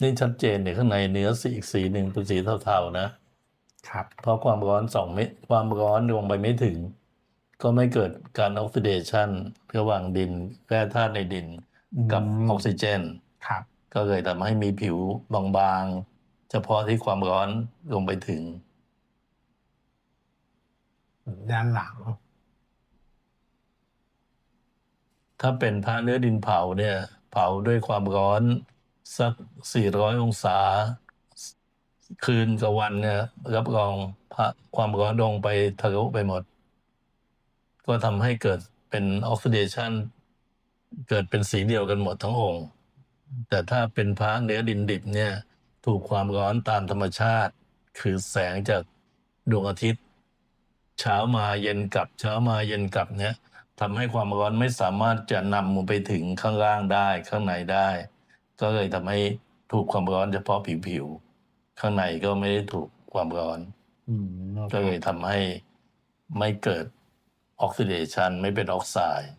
นี่ชัดเจนเนี่ยข้างในเนื้อสีอีกสีหนึ่งเป็นสีเทาๆนะครับ เพราะความร้อนสองเมตรความร้อนลงไปไม่ถึง ก็ไม่เกิดการออกซิเดชันระหว่างดินแร่ธาตุในดินกับอืมออกซิเจนครับก็เลยทำให้มีผิวบางๆ เฉพาะที่ความร้อนลงไปถึง ด้านหลัง ถ้าเป็นพระเนื้อดินเผาเนี่ย เผาด้วยความร้อน สัก400องศา คืนกับวันเนี่ย รับรองพระความร้อนลงไปทะลุไปหมด ก็ทำให้เกิดเป็นออกซิเดชันเกิดเป็นสีเดียวกันหมดทั้งองค์ แต่ถ้าเป็นพระเนื้อดินดิบเนี่ย ถูกความร้อนตามธรรมชาติ คือแสงจากดวงอาทิตย์ เช้ามาเย็นกลับ เช้ามาเย็นกลับเนี่ยทำให้ความร้อนไม่สามารถจะนำมันไปถึงข้างล่างได้ข้างในได้ ก็เลยทำให้ถูกความร้อนเฉพาะผิวๆข้างในก็ไม่ได้ถูกความร้อนอืมก็เลยทำให้ไม่เกิดออกซิเดชันไม่เป็นออกไซด์